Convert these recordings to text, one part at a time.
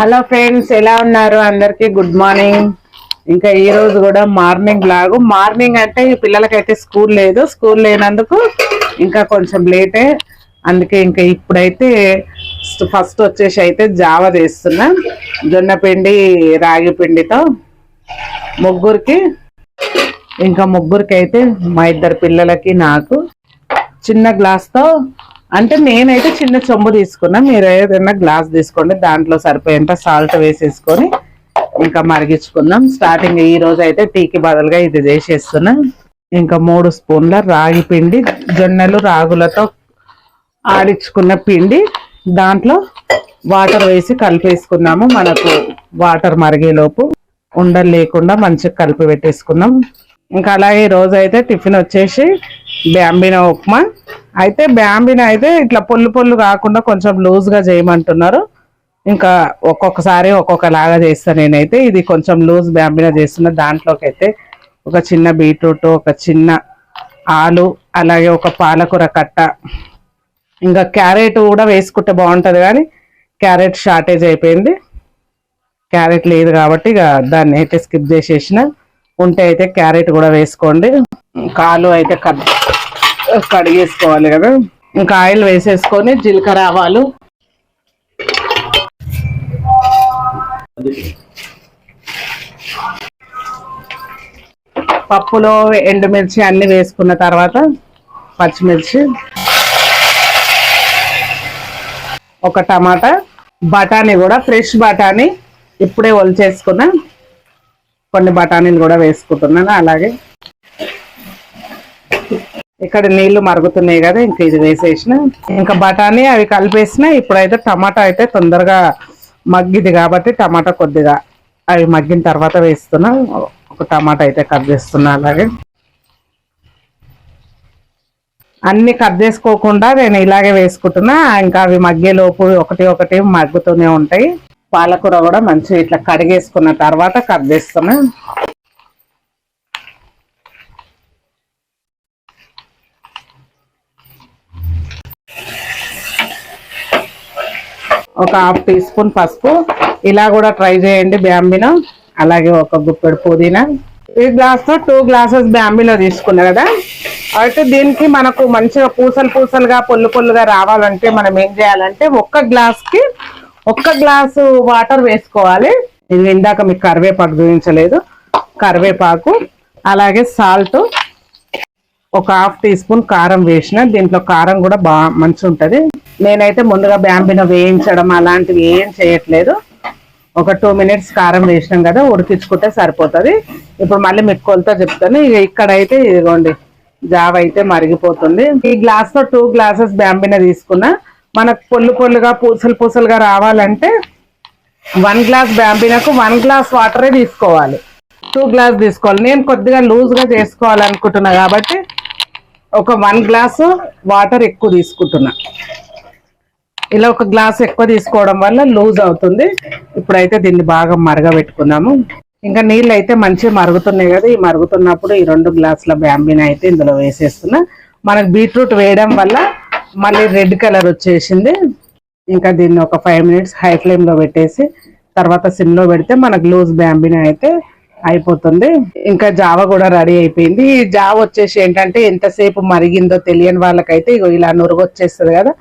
Hello friends ఎలా ఉన్నారు? అందరికి గుడ్ మార్నింగ్. ఇంకా ఈ రోజు కూడా మార్నింగ్ లాగు. మార్నింగ్ అంటే ఈ పిల్లలకైతే స్కూల్ లేదు. స్కూల్ లేనందుకు ఇంకా కొంచెం లేటే. అందుకే ఇంకా ఇప్పుడైతే ఫస్ట్ వచ్చేసి అయితే జావ చేస్తున్నా. జొన్న పిండి రాగి పిండితో ముగ్గురికి. ఇంకా ముగ్గురికి అయితే మా ఇద్దరు పిల్లలకి నాకు చిన్న గ్లాస్తో అంటే నేనైతే చిన్న చెంబు తీసుకున్నా. మీరు ఏదైనా గ్లాస్ తీసుకోండి. దాంట్లో సరిపోయేంత సాల్ట్ వేసేసుకొని ఇంకా మరిగించుకుందాం. స్టార్టింగ్ ఈ రోజు అయితే టీకి బదులుగా ఇది చేసేస్తున్నా. ఇంకా మూడు స్పూన్ల రాగి పిండి జొన్నలు రాగులతో ఆడించుకున్న పిండి. దాంట్లో వాటర్ వేసి కలిపేసుకున్నాము మనకు వాటర్ మరిగేలోపు ఉండలు లేకుండా మంచిగా కలిపి పెట్టేసుకున్నాం ఇంకా అలాగే ఈ రోజు అయితే టిఫిన్ వచ్చేసి బ్యాంబినా ఉప్మా అయితే బ్యాంబిని అయితే ఇట్లా పొల్లు పొల్లు కాకుండా కొంచెం లూజ్గా చేయమంటున్నారు. ఇంకా ఒక్కొక్కసారి ఒక్కొక్కలాగా చేస్తాను నేనైతే. ఇది కొంచెం లూజ్ బ్యాంబినా చేస్తున్న. దాంట్లోకి అయితే ఒక చిన్న బీట్రూట్ ఒక చిన్న ఆలు అలాగే ఒక పాలకూర కట్ట. ఇంకా క్యారెట్ కూడా వేసుకుంటే బాగుంటుంది కానీ క్యారెట్ షార్టేజ్ అయిపోయింది. క్యారెట్ లేదు కాబట్టి ఇక దాన్ని అయితే స్కిప్ చేసేసిన. ఉంటే అయితే క్యారెట్ కూడా వేసుకోండి. కాలు అయితే కట్ కడిగేసుకోవాలి కదా. ఇంకా ఆయిల్ వేసేసుకొని జీలకర్ర ఆవాలు. పప్పులో ఎండుమిర్చి అన్ని వేసుకున్న తర్వాత పచ్చిమిర్చి. ఒక టమాటా బఠానీ కూడా ఫ్రెష్ బఠానీ ఇప్పుడే ఒలిచేసుకున్నా కొన్ని బఠానీలు కూడా వేసుకుంటున్నాను. అలాగే ఇక్కడ నీళ్ళు మరుగుతున్నాయి కదా ఇంక ఇది వేసేసిన. ఇంకా బఠానీ అవి కలిపేసిన ఇప్పుడైతే టమాటా అయితే తొందరగా మగ్గిది కాబట్టి టమాటా కొద్దిగా అవి మగ్గిన తర్వాత వేస్తున్నా. ఒక టమాటా అయితే కట్ చేస్తున్నా అలాగే. అన్ని కట్ చేసుకోకుండా నేను ఇలాగే వేసుకుంటున్నా. ఇంకా అవి మగ్గేలోపు ఒకటి ఒకటి మగ్గుతూనే ఉంటాయి. పాలకూర కూడా మంచిగా ఇట్లా కడిగేసుకున్న తర్వాత కట్ చేస్తున్నా. ఒక హాఫ్ టీ స్పూన్ పసుపు. ఇలా కూడా ట్రై చేయండి బ్యాంబినో అలాగే ఒక గుప్పెడు పుదీనా. ఈ గ్లాస్తో టూ గ్లాసెస్ బ్యాంబిలో తీసుకున్నా కదా. అయితే దీనికి మనకు మంచిగా పూసలు పూసలుగా పొల్లు పొల్లుగా రావాలంటే మనం ఏం చేయాలంటే ఒక్క గ్లాస్కి ఒక్క గ్లాసు వాటర్ వేసుకోవాలి. ఇది ఇందాక మీకు కరివేపాకు చూపించలేదు. కరివేపాకు అలాగే సాల్ట్ ఒక హాఫ్ టీ స్పూన్ కారం వేసిన. దీంట్లో కారం కూడా బాగా మంచి ఉంటుంది. నేనైతే ముందుగా బ్యాంబిన వేయించడం అలాంటివి ఏం చేయట్లేదు. ఒక టూ మినిట్స్ కారం వేసినాం కదా ఉడికించుకుంటే సరిపోతుంది. ఇప్పుడు మళ్ళీ మిక్కోలతో చెప్తాను. ఇక ఇక్కడైతే ఇదిగోండి జావ అయితే మరిగిపోతుంది. ఈ గ్లాస్లో టూ గ్లాసెస్ బ్యాంబిన తీసుకున్నా. మనకు పొల్లు పొల్లుగా పూసలు పూసలుగా రావాలంటే వన్ గ్లాస్ బ్యాంబినకు వన్ గ్లాస్ వాటరే తీసుకోవాలి. టూ గ్లాస్ తీసుకోవాలి. నేను కొద్దిగా లూజ్గా చేసుకోవాలనుకుంటున్నా కాబట్టి ఒక వన్ గ్లాసు వాటర్ ఎక్కువ తీసుకుంటున్నా. ఇలా ఒక గ్లాస్ ఎక్కువ తీసుకోవడం వల్ల లూజ్ అవుతుంది. ఇప్పుడైతే దీన్ని బాగా మరగబెట్టుకున్నాము ఇంకా నీళ్ళు అయితే మంచిగా మరుగుతున్నాయి కదా ఈ మరుగుతున్నప్పుడు ఈ రెండు గ్లాసుల బ్యాంబీని అయితే ఇందులో వేసేస్తున్నా. మనకు బీట్రూట్ వేయడం వల్ల మళ్ళీ రెడ్ కలర్ వచ్చేసింది. ఇంకా దీన్ని ఒక ఫైవ్ మినిట్స్ హై ఫ్లేమ్లో పెట్టేసి తర్వాత సిమ్లో పెడితే మనకు లూజ్ బ్యాంబీని అయితే అయిపోతుంది. ఇంకా జావ కూడా రెడీ అయిపోయింది. ఈ జావ వచ్చేసి ఏంటంటే ఎంతసేపు మరిగిందో తెలియని వాళ్ళకైతే ఇగో ఇలా నురుగు వచ్చేస్తుంది కదా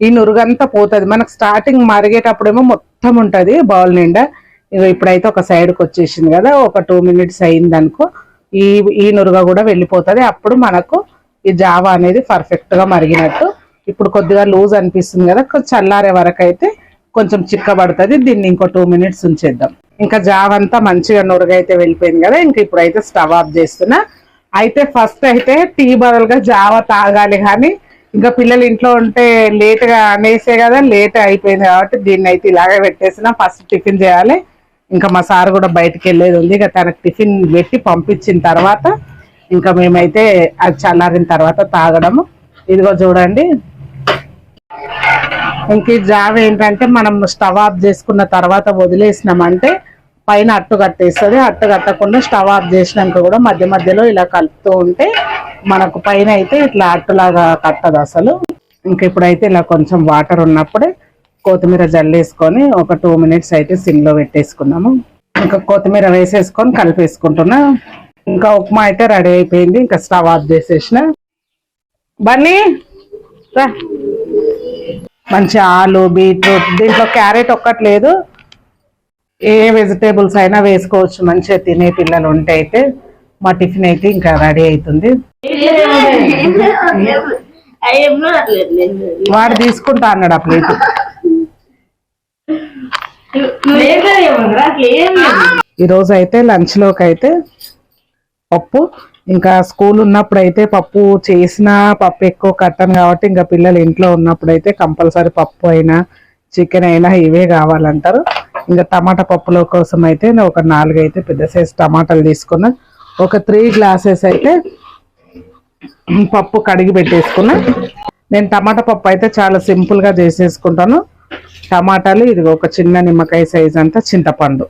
ఈ నురుగంతా పోతుంది. మనకు స్టార్టింగ్ మరిగేటప్పుడేమో మొత్తం ఉంటుంది బౌల్ నిండా. ఇగో ఇప్పుడైతే ఒక సైడ్కి వచ్చేసింది కదా ఒక టూ మినిట్స్ అయింది అనుకో ఈ ఈ నురుగ కూడా వెళ్ళిపోతుంది. అప్పుడు మనకు ఈ జావా అనేది పర్ఫెక్ట్గా మరిగినట్టు. ఇప్పుడు కొద్దిగా లూజ్ అనిపిస్తుంది కదా చల్లారే వరకు అయితే కొంచెం చిక్కబడుతుంది. దీన్ని ఇంకో టూ మినిట్స్ ఉంచేద్దాం. ఇంకా జావ అంతా మంచిగా నురుగైతే వెళ్ళిపోయింది కదా ఇంకా ఇప్పుడైతే స్టవ్ ఆఫ్ చేస్తున్నా. అయితే ఫస్ట్ అయితే టీ బదులుగా జావ తాగాలి కానీ ఇంకా పిల్లలు ఇంట్లో ఉంటే లేట్గా అనేసే కదా లేట్ అయిపోయింది కాబట్టి దీన్ని అయితే ఇలాగే పెట్టేసిన ఫస్ట్ టిఫిన్ చేయాలి. ఇంకా మా సార్ కూడా బయటకు వెళ్ళేది ఉంది. ఇక తనకు టిఫిన్ పెట్టి పంపించిన తర్వాత ఇంకా మేమైతే అది చల్లారిన తర్వాత తాగడము. ఇదిగో చూడండి. ఇంక ఈ ఏంటంటే మనం స్టవ్ ఆఫ్ చేసుకున్న తర్వాత వదిలేసినామంటే పైన అట్టు కట్టేస్తుంది. అట్టు కట్టకుండా స్టవ్ ఆఫ్ చేసినాక కూడా మధ్య మధ్యలో ఇలా కలుపుతూ ఉంటే మనకు పైన అయితే ఇట్లా అట్టులాగా కట్టదు అసలు. ఇంక ఇప్పుడైతే ఇలా కొంచెం వాటర్ ఉన్నప్పుడే కొత్తిమీర జల్లేసుకొని ఒక టూ మినిట్స్ అయితే సిమ్లో పెట్టేసుకున్నాము. ఇంకా కొత్తిమీర వేసేసుకొని కలిపేసుకుంటున్నా. ఇంకా ఉప్మా అయితే రెడీ అయిపోయింది. ఇంకా స్టవ్ ఆఫ్ చేసేసిన. బన్నీ మంచి ఆలు బీట్రూట్ దీంట్లో క్యారెట్ ఒక్కట్లేదు ఏ వెజిటేబుల్స్ అయినా వేసుకోవచ్చు మంచిగా తినే పిల్లలు ఉంటే అయితే మా టిఫిన్ అయితే ఇంకా రెడీ అవుతుంది. వాడు తీసుకుంటా అన్నాడు ఆ ప్లేట్. ఈ అయితే లంచ్లోకి అయితే పప్పు ఇంకా స్కూల్ ఉన్నప్పుడు అయితే పప్పు చేసిన పప్పు ఎక్కువ కట్టను కాబట్టి ఇంకా పిల్లలు ఇంట్లో ఉన్నప్పుడు అయితే కంపల్సరీ పప్పు అయినా చికెన్ అయినా ఇవే కావాలంటారు. ఇంకా టమాటా పప్పులో కోసం అయితే నేను ఒక నాలుగు అయితే పెద్ద సైజ్ టమాటాలు తీసుకున్నా. ఒక త్రీ గ్లాసెస్ అయితే పప్పు కడిగి పెట్టేసుకున్నా. నేను టమాటా పప్పు అయితే చాలా సింపుల్గా చేసేసుకుంటాను. టమాటాలు ఇది ఒక చిన్న నిమ్మకాయ సైజ్ అంతా చింతపండు.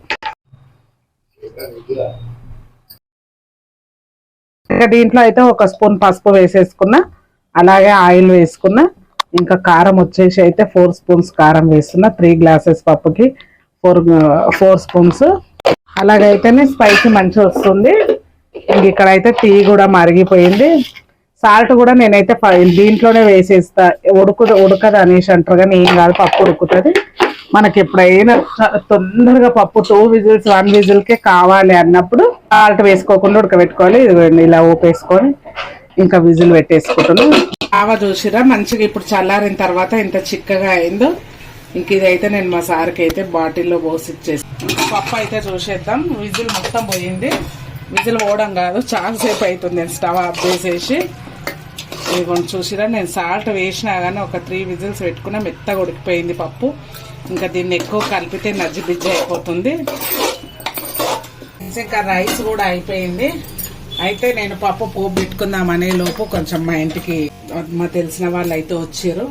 ఇంకా దీంట్లో అయితే ఒక స్పూన్ పసుపు వేసేసుకున్నా. అలాగే ఆయిల్ వేసుకున్నా. ఇంకా కారం వచ్చేసి అయితే ఫోర్ స్పూన్స్ కారం వేస్తున్నా త్రీ గ్లాసెస్ పప్పుకి. Four four spoons. అలాగైతేనే స్పైసీ మంచిగా వస్తుంది. ఇంక ఇక్కడైతే టీ కూడా మరిగిపోయింది. సాల్ట్ కూడా నేనైతే దీంట్లోనే వేసేస్తా. ఉడుకుదు ఉడకదు అనేసి అంటారు కానీ ఏం కాదు పప్పు ఉడుకుతుంది. మనకి ఎప్పుడైనా తొందరగా పప్పు టూ విజిల్స్ వన్ విజిల్కే కావాలి అన్నప్పుడు సాల్ట్ వేసుకోకుండా ఉడకబెట్టుకోవాలి. ఇలా ఊపేసుకొని ఇంకా విజిల్ పెట్టేసుకుంటున్నాం. ఆవ చూసిరా మంచిగా ఇప్పుడు చల్లారిన తర్వాత ఇంత చిక్కగా అయిందో. ఇంక ఇదైతే నేను మా సార్కి అయితే బాటిల్లో పోసి ఇచ్చేసి పప్పు అయితే చూసేద్దాం. విజిల్ మొత్తం పోయింది. విజిల్ పోవడం కాదు చాలా సేపు అవుతుంది నేను స్టవ్ ఆఫ్ చేసేసి ఇదిగోండి చూసిరా నేను సాల్ట్ వేసినా కానీ ఒక త్రీ విజిల్స్ పెట్టుకున్నా మెత్తగా ఉడికిపోయింది పప్పు. ఇంకా దీన్ని ఎక్కువ కలిపితే నజ్జి బిజ్జి అయిపోతుంది. ఇంకా రైస్ కూడా అయిపోయింది. అయితే నేను పప్పు పోపు పెట్టుకుందాం అనే లోపు కొంచెం మా ఇంటికి మా తెలిసిన వాళ్ళు అయితే వచ్చారు.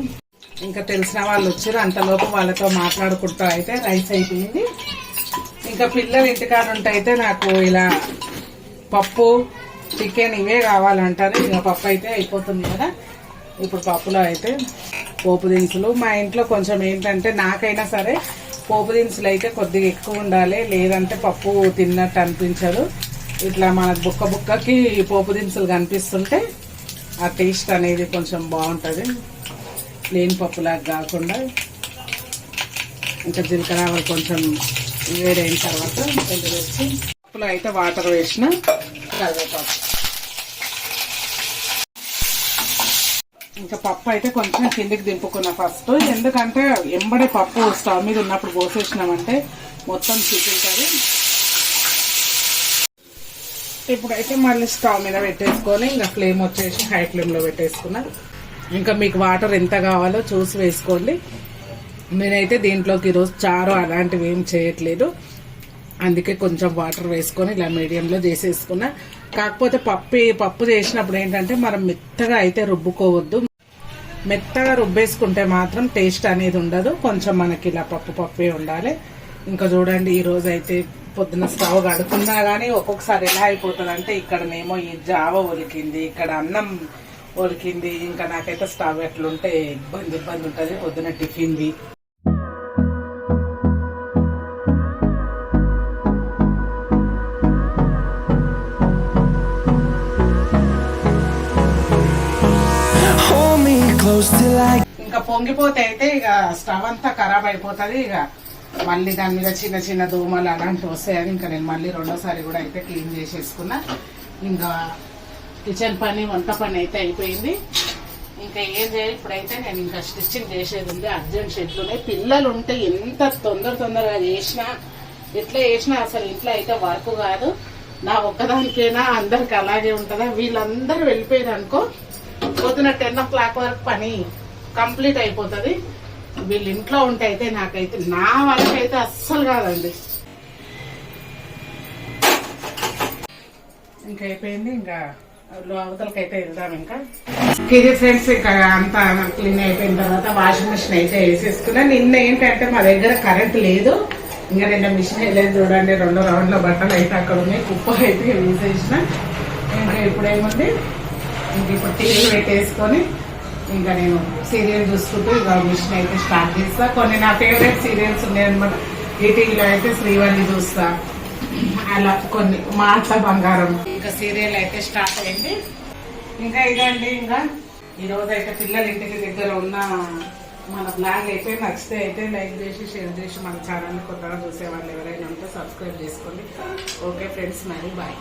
ఇంకా తెలిసిన వాళ్ళు వచ్చారు అంతలోపు వాళ్ళతో మాట్లాడుకుంటూ అయితే రైస్ అయిపోయింది. ఇంకా పిల్లలు ఇంటికాడ ఉంటే అయితే నాకు ఇలా పప్పు చికెన్ ఇవే కావాలంటారు. ఇంకా పప్పు అయితే అయిపోతుంది కదా. ఇప్పుడు పప్పులో అయితే పోపు దినుసులు. మా ఇంట్లో కొంచెం ఏంటంటే నాకైనా సరే పోపు దినుసులు అయితే కొద్దిగా ఎక్కువ ఉండాలి. లేదంటే పప్పు తిన్నట్టు అనిపించదు. ఇట్లా మన బుక్క బుక్కకి పోపు దినుసులు కనిపిస్తుంటే ఆ టేస్ట్ అనేది కొంచెం బాగుంటుంది. ప్లేన్ పప్పులాగా కాకుండా ఇంకా జీలకర్ర కొంచెం వేడైన తర్వాత కొంచెం వేసి పప్పులో అయితే వాటర్ వేసిన కరివేపాకు. ఇంకా పప్పు అయితే కొంచెం కిందికి దింపుకున్నా ఫస్ట్. ఎందుకంటే ఎంబడే పప్పు స్టవ్ మీద ఉన్నప్పుడు పోసేసినామంటే మొత్తం చిక్కుతుంది ఇప్పుడైతే మళ్ళీ స్టవ్ మీద పెట్టేసుకొని ఇంకా ఫ్లేమ్ వచ్చేసి హై ఫ్లేమ్లో పెట్టేసుకున్నా. ఇంకా మీకు వాటర్ ఎంత కావాలో చూసి వేసుకోండి. నేనైతే దీంట్లోకి ఈరోజు చారు అలాంటివి ఏం చేయట్లేదు. అందుకే కొంచెం వాటర్ వేసుకొని ఇలా మీడియంలో చేసేసుకున్నా. కాకపోతే పప్పు పప్పు చేసినప్పుడు ఏంటంటే మనం మెత్తగా అయితే రుబ్బుకోవద్దు. మెత్తగా రుబ్బేసుకుంటే మాత్రం టేస్ట్ అనేది ఉండదు. కొంచెం మనకి ఇలా పప్పు పప్పే ఉండాలి. ఇంకా చూడండి ఈరోజు అయితే పొద్దున స్టవ్ కడుకున్నా కానీ ఒక్కొక్కసారి ఎలా అయిపోతుంది అంటే ఇక్కడనేమో ఈ జావ ఒలికింది ఇక్కడ అన్నం ఒలికింది. ఇంకా నాకైతే స్టవ్ ఎట్లుంటే ఇబ్బంది ఇబ్బంది ఉంటుంది. పొద్దున టిఫిన్ది ఇంకా పొంగిపోతే అయితే ఇక స్టవ్ అంతా ఖరాబ్ అయిపోతుంది. ఇక మళ్ళీ దాని మీద చిన్న చిన్న దోమలు అలాంటివి వస్తాయని ఇంకా నేను మళ్ళీ రెండోసారి కూడా అయితే క్లీన్ చేసేసుకున్నా. ఇంకా కిచెన్ పని వంట పని అయితే అయిపోయింది. ఇంకా ఏం చేయాలి? ఇప్పుడైతే నేను ఇంకా స్టిచ్చింగ్ చేసేది ఉంది. అర్జెంట్ షెడ్లు ఉన్నాయి. పిల్లలు ఉంటే ఎంత తొందర తొందరగా చేసినా ఎట్లా చేసినా అసలు ఇంట్లో అయితే వర్క్ కాదు. నా ఒక్కదానికైనా అందరికి అలాగే ఉంటుందా? వీళ్ళందరూ వెళ్ళిపోయారు అనుకో పొద్దున టెన్ ఓ క్లాక్ వరకు పని కంప్లీట్ అయిపోతుంది. వీళ్ళు ఇంట్లో ఉంటే అయితే నాకైతే నా వరకైతే అస్సలు కాదండి. ఇంకా అయిపోయింది. ఇంకా అవతలకైతే వెళ్దాం ఇంకా. ఇది ఫ్రెండ్స్ ఇంకా అంతా క్లీన్ అయిపోయిన తర్వాత వాషింగ్ మిషన్ అయితే వేసేసుకున్నా. నిన్న ఏంటంటే మా దగ్గర కరెంట్ లేదు. ఇంకా నిన్న మిషన్ వెళ్ళేది చూడండి రెండు రౌండ్ల బట్టలు అయితే అక్కడ ఉన్నాయి. కుప్ప అయితే వేసేసిన. ఇంకా ఇప్పుడేముంది ఇంక ఇప్పుడు టీవీ పెట్టేసుకొని ఇంకా నేను సీరియల్ చూసుకుంటూ ఇక మిషన్ అయితే స్టార్ట్ చేస్తా. కొన్ని నా ఫేవరెట్ సీరియల్స్ ఉన్నాయన్నమాట. ఈటీవీలో అయితే శ్రీవాణి చూస్తా. అలా కొన్ని మాట బంగారం. ఇంకా సీరియల్ అయితే స్టార్ట్ అయింది. ఇంకా ఇదండి ఇంకా ఈ రోజు అయితే పిల్లల ఇంటికి దగ్గర ఉన్న మన బ్లాగ్ అయితే నచ్చితే అయితే లైక్ చేసి షేర్ చేసి మన ఛానల్ కొత్తగా చూసే వాళ్ళు ఎవరైనా ఉంటే సబ్స్క్రైబ్ చేసుకోండి. ఓకే ఫ్రెండ్స్ మరి బాయ్.